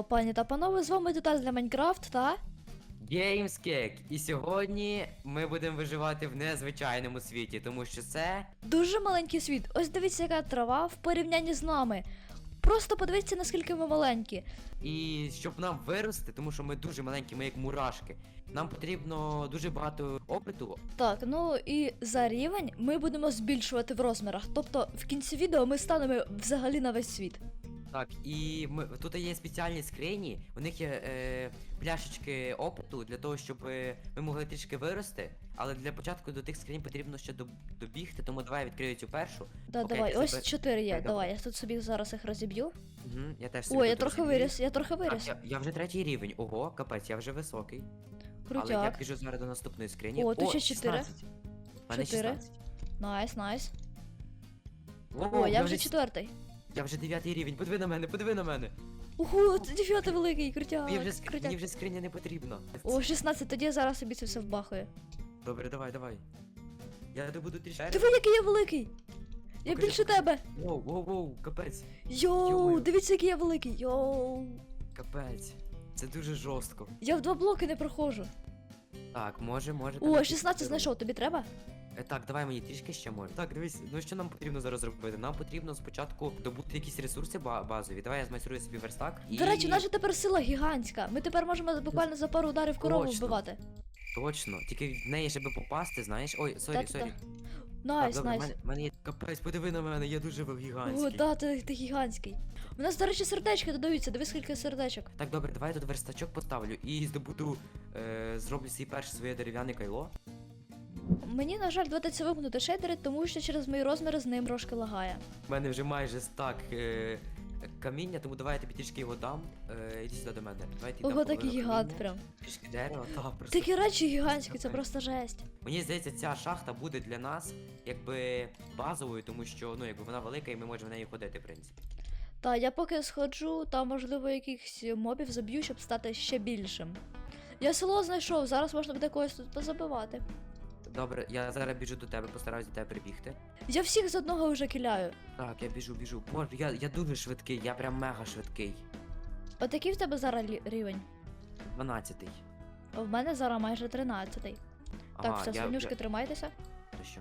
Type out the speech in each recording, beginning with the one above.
Здорово, пані та панове, з вами Деталь для Майнкрафт та. Геймскек. І сьогодні ми будемо виживати в незвичайному світі, тому що це. Дуже маленький світ. Ось дивіться, яка трава в порівнянні з нами. Просто подивіться, наскільки ми маленькі. І щоб нам вирости, тому що ми дуже маленькі, ми як мурашки. Нам потрібно дуже багато опиту. Так, ну і за рівень ми будемо збільшувати в розмірах. Тобто в кінці відео ми станемо взагалі на весь світ. Так, і ми тут є спеціальні скрині, у них є е, пляшечки опиту для того, щоб е, ми могли трішки вирости. Але для початку до тих скринь потрібно ще доб- добігти, тому давай я відкрию цю першу. Да, Окей, давай, ти ось себе- чотири є. Окей, Давай, я тут собі зараз їх розіб'ю. Угу, я теж собі Ой, я трохи розумію. виріс, я трохи виріс. Так, я, я вже третій рівень. Ого, капець, я вже високий. Але я Крутяк. біжу зараз до наступної скрині. О, тут ще чотири. 16. У мене Чотири. 16. Найс, найс. О, я вже четвертий. Я вже дев'ятий рівень. Подиви на мене, подиви на мене. Ого, це дефіоти великий, крутяк. Мені вже, ск... крутяк. Мені вже скриня не потрібна. О, 16, тоді я зараз собі це все вбахаю. Добре, давай, давай. Я добуду трішки. Диви, який я великий! Я Покажи, більше тебе! Воу, воу, воу, капець, Йоу, Йо-моє. дивіться, який я великий! Йоу! капець. Це дуже жорстко. Я в два блоки не проходжу. Так, може, може. О, там 16 знайшов, тобі треба? Е, Так, давай мені трішки ще може. Так, дивись, ну що нам потрібно зараз зробити? Нам потрібно спочатку добути якісь ресурси ба- базові. Давай я змайструю собі верстак. І... До речі, у нас же тепер сила гігантська. Ми тепер можемо буквально за пару ударів корову Точно. вбивати. Точно, тільки в неї, щоб попасти, знаєш. Ой, сорі, Та-та-та. сорі. Найс, добре, найс. мене, мене є капець, подиви на мене, я дуже О, гігантський. да, ти, ти гігантський. У нас, до речі, сердечки додаються, диви скільки сердечок. Так, добре, давай я тут верстачок поставлю і здобуду, е, зроблю свій перше своє дерев'яне кайло. Мені, на жаль, доведеться вимкнути шейдери, тому що через мої розміри з ним трошки лагає. У мене вже майже стак е, каміння, тому давай я тобі трішки його дам. Е, іди сюди до мене. Давай я Ого, такий гігант прям. Трішки дерева, та просто. Такі речі гігантські, це просто жесть. Мені здається, ця шахта буде для нас якби базовою, тому що ну якби вона велика і ми можемо в неї ходити, в принципі. Та я поки сходжу, там можливо якихось мобів заб'ю, щоб стати ще більшим. Я село знайшов, зараз можна буде когось тут позабивати. Добре, я зараз біжу до тебе, постараюсь до тебе прибігти. Я всіх з одного вже кіляю. Так, я біжу, біжу. Боже, я, я дуже швидкий, я прям мега швидкий. Отакий в тебе зараз лі- рівень. 12-й. А в мене зараз майже 13-й. Так, все, я, свинюшки, я... тримайтеся. То що?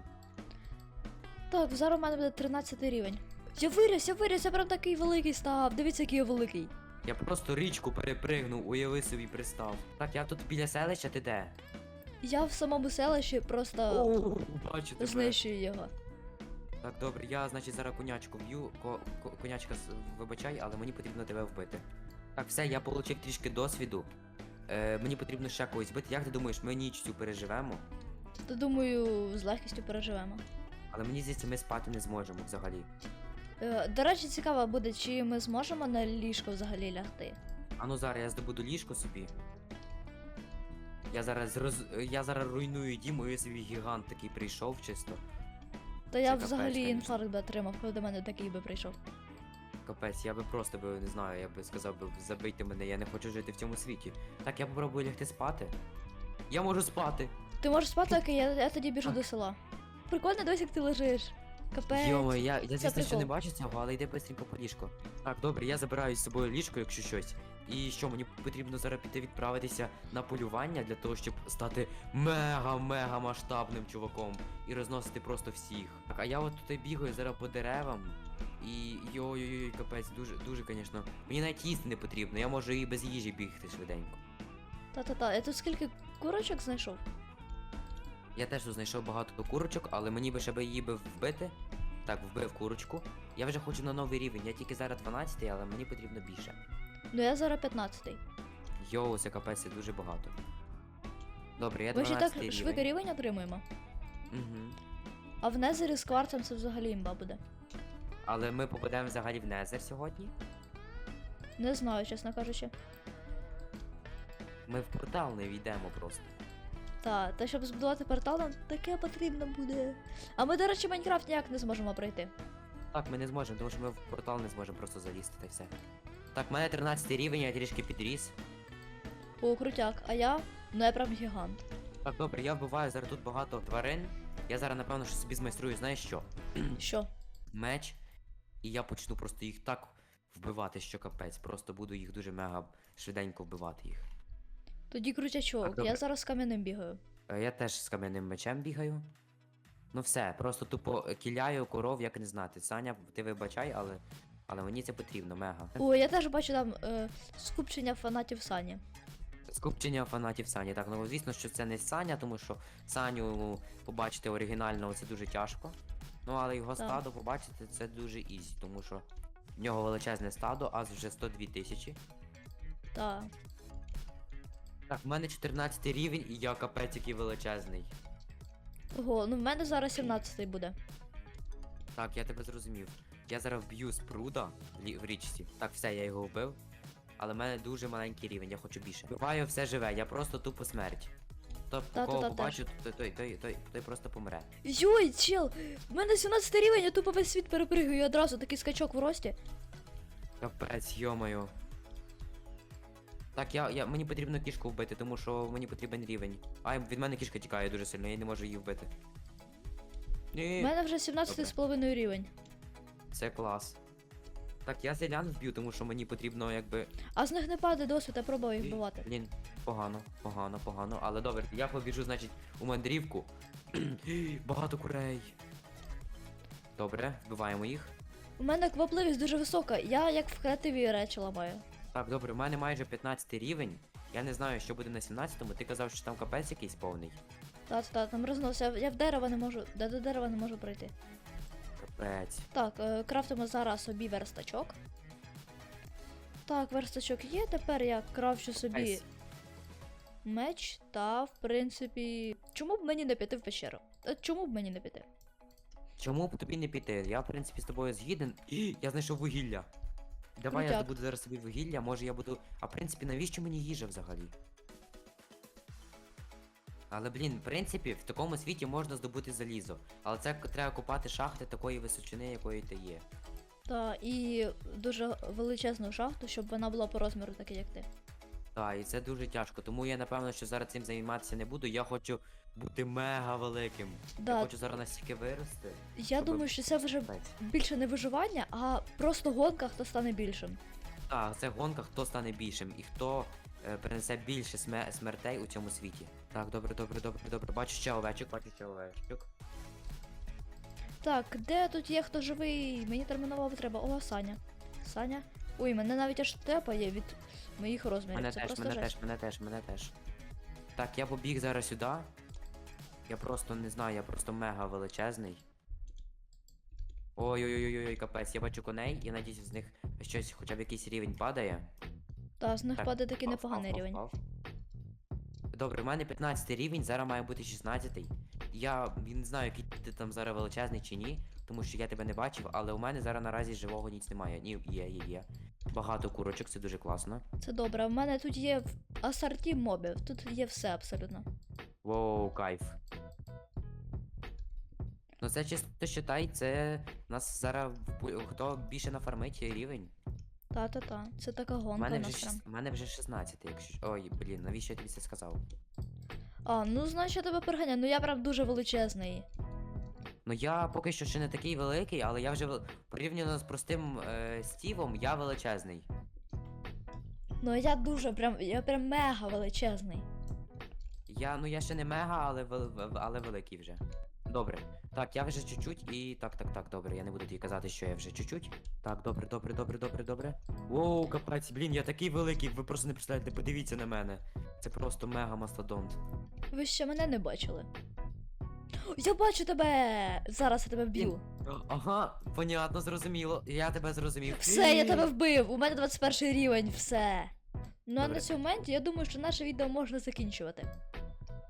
Так, зараз в мене буде 13 рівень. Я виріс, я виріс, я прям такий великий став. Дивіться, який я великий. Я просто річку перепригнув, уяви собі пристав. Так, я тут біля селища, ти де? Я в самому селищі просто О, бачу тебе. знищую його. Так, добре, я, значить, зараз конячку вб'ю. Ко- ко- конячка, с- вибачай, але мені потрібно тебе вбити. Так, все, я отримав трішки досвіду. Е, мені потрібно ще когось вбити. Як ти думаєш, ми ніч цю переживемо? То думаю, з легкістю переживемо. Але мені здається, ми спати не зможемо взагалі. Е, До речі, цікаво буде, чи ми зможемо на ліжко взагалі лягти. А ну зараз я здобуду ліжко собі. Я зараз роз... я зараз руйную дім, і собі гігант такий прийшов чисто. Та я капець, взагалі конечно. інфаркт би отримав, коли до мене такий би прийшов. Капець, я би просто би не знаю, я би сказав би забийте мене, я не хочу жити в цьому світі. Так, я попробую лягти спати. Я можу спати. Ти можеш спати, окей, я, я тоді біжу до села. Прикольно, дивись, як ти лежиш. Капець. Йомо, я, я звісно, що не бачу цього, але йди быстренько по ліжко. Так, добре, я забираю з собою ліжко, якщо щось. І що, мені потрібно зараз піти відправитися на полювання для того, щоб стати мега-мега масштабним чуваком і розносити просто всіх. Так, а я от тут бігаю зараз по деревам. І йой-йой-йой, капець, дуже, дуже, звісно. Мені навіть їсти не потрібно, я можу і без їжі бігти швиденько. Та-та-та, я тут скільки курочок знайшов. Я теж тут знайшов багато курочок, але мені би ще би її би вбити. Так, вбив курочку. Я вже хочу на новий рівень. Я тільки зараз 12, але мені потрібно більше. Ну я зараз 15-й. Йоу, це капець, це дуже багато. Добре, я Ми ще 12 так швидко рівень отримуємо. Угу. А в Незері з кварцем це взагалі імба буде. Але ми попадемо взагалі в Незер сьогодні. Не знаю, чесно кажучи. Ми в портал не війдемо просто. Та, та щоб збудувати портал, нам таке потрібно буде. А ми, до речі, Майнкрафт ніяк не зможемо пройти. Так, ми не зможемо, тому що ми в портал не зможемо просто залізти та все. Так, в мене 13 рівень, я трішки підріс. О, крутяк, а я? Ну я прям гігант. Так, добре, я вбиваю зараз тут багато тварин. Я зараз, напевно, що собі змайструю, знаєш що? Що? Меч. І я почну просто їх так вбивати, що капець. Просто буду їх дуже мега швиденько вбивати їх. Тоді крутячок, Так, добре. я зараз з кам'яним бігаю. Е, Я теж з кам'яним мечем бігаю. Ну все, просто тупо кіляю коров, як не знати. Саня, ти вибачай, але. Але мені це потрібно, мега. О, я теж бачу там е, скупчення фанатів Сані. Скупчення фанатів Сані. Так, ну звісно, що це не Саня, тому що Саню побачити оригінального це дуже тяжко. Ну, але його Так. стадо побачити це дуже ізі, тому що в нього величезне стадо, аж вже 102 тисячі. Та. Так, в мене 14 рівень і я капець який величезний. Ого, ну в мене зараз 17-й буде. Так, я тебе зрозумів. Я зараз вб'ю з пруда в, річці. Так, все, я його вбив. Але в мене дуже маленький рівень, я хочу більше. Вбиваю все живе, я просто тупо смерть. Та-та-та, кого теж. побачу, той, той, той, той, той просто помре. Йой, чел! В мене 17 рівень, я тупо весь світ перепригую і одразу такий скачок в рості. Капець, йомаю. Так, я, я, мені потрібно кішку вбити, тому що мені потрібен рівень. Ай, від мене кішка тікає дуже сильно, я не можу її вбити. У мене вже 17 з половиною рівень. Це клас. Так, я селян вб'ю, тому що мені потрібно якби. А з них не падає досвід, я пробую їх вбивати. Блін, погано, погано, погано. Але добре, я побіжу, значить, у мандрівку. Багато курей. Добре, вбиваємо їх. У мене квапливість дуже висока, я як в креативі речі ламаю. Так, добре, у мене майже 15 рівень. Я не знаю, що буде на 17-му. Ти казав, що там капець якийсь повний. Та, та, там рознувся, я в дерево не можу, де до дерева не можу пройти. Капець. Так, е, крафтимо зараз собі верстачок. Так, верстачок є, тепер я крафчу собі Найс. меч та, в принципі. Чому б мені не піти в пещеру? Е, Чому б мені не піти? Чому б тобі не піти? Я, в принципі, з тобою згіден. І, я знайшов вугілля. Давай я Крутяк. добуду зараз собі вугілля, може я буду. А в принципі, навіщо мені їжа взагалі? Але блін, в принципі, в такому світі можна здобути залізо. Але це треба копати шахти такої височини, якої ти є. Та, і дуже величезну шахту, щоб вона була по розміру, такий як ти. Так, і це дуже тяжко. Тому я напевно, що зараз цим займатися не буду. Я хочу бути мега великим. Я хочу зараз настільки вирости. я щоб- думаю, що це вже більше не виживання, а просто гонка, хто стане більшим. Так, це гонка, хто стане більшим і хто е, принесе більше сме- смертей у цьому світі. Так, добре, добре, добре, добре. Бачу ще овечок, бачу ще овечок. Так, де тут є хто живий? Мені терміново треба. О, Саня. Саня. Ой, мене навіть аж тепає від моїх розмірів. Мене це теж, просто мене жесть. теж, мене теж, мене теж. Так, я побіг зараз сюди. Я просто не знаю, я просто мега величезний. Ой-ой-ой-ой, капець, я бачу коней, я надіюсь, з них щось хоча б якийсь рівень падає. Та, з них Так, падає такий Впав, непоганий впав, рівень. впав. Добре, в мене 15 рівень, зараз має бути 16. Я не знаю, який ти там зараз величезний чи ні, тому що я тебе не бачив, але у мене зараз наразі живого ніц немає. Ні, є, є, є. Багато курочок, це дуже класно. Це добре. В мене тут є в- асорті мобів, тут є все абсолютно. Воу, кайф. Ну це чисто считай, це нас зараз хто більше нафармить рівень. Та-та-та. Це така У гонка мене у вже нас шіс- у мене вже 16, якщо. ж- Ой, блін, навіщо я тобі це сказав? А, ну значить я тебе переганяю. Ну я прям дуже величезний. Ну я поки що ще не такий великий, але я вже вел- порівняно з простим е, Стівом, я величезний. Ну я дуже прям. Я прям мега величезний. Я, ну я ще не мега, але вел, але великий вже. Добре. Так, я вже чуть-чуть і. Так, так, так, добре. Я не буду тобі казати, що я вже чуть-чуть. Так, добре, добре, добре, добре, добре. Воу, капець, блін, я такий великий, ви просто не представляєте, подивіться на мене. Це просто мега мастодонт. Ви ще мене не бачили. Я бачу тебе! Зараз я тебе вб'ю. Ага, понятно, зрозуміло. Я тебе зрозумів. Все, я тебе вбив! У мене 21 рівень, все. Ну а Добре. на цьому моменті я думаю, що наше відео можна закінчувати.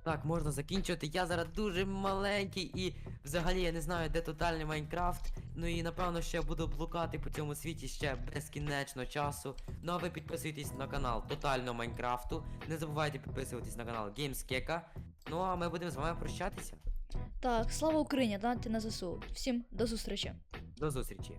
Так, можна закінчувати. Я зараз дуже маленький і взагалі я не знаю, де тотальний Майнкрафт. Ну і напевно ще буду блукати по цьому світі ще безкінечно часу. Ну а ви підписуйтесь на канал Тотально Майнкрафту. Не забувайте підписуватись на канал GamesKeka. Ну а ми будемо з вами прощатися. Так, слава Україні, донатьте на ЗСУ. Всім до зустрічі. До зустрічі.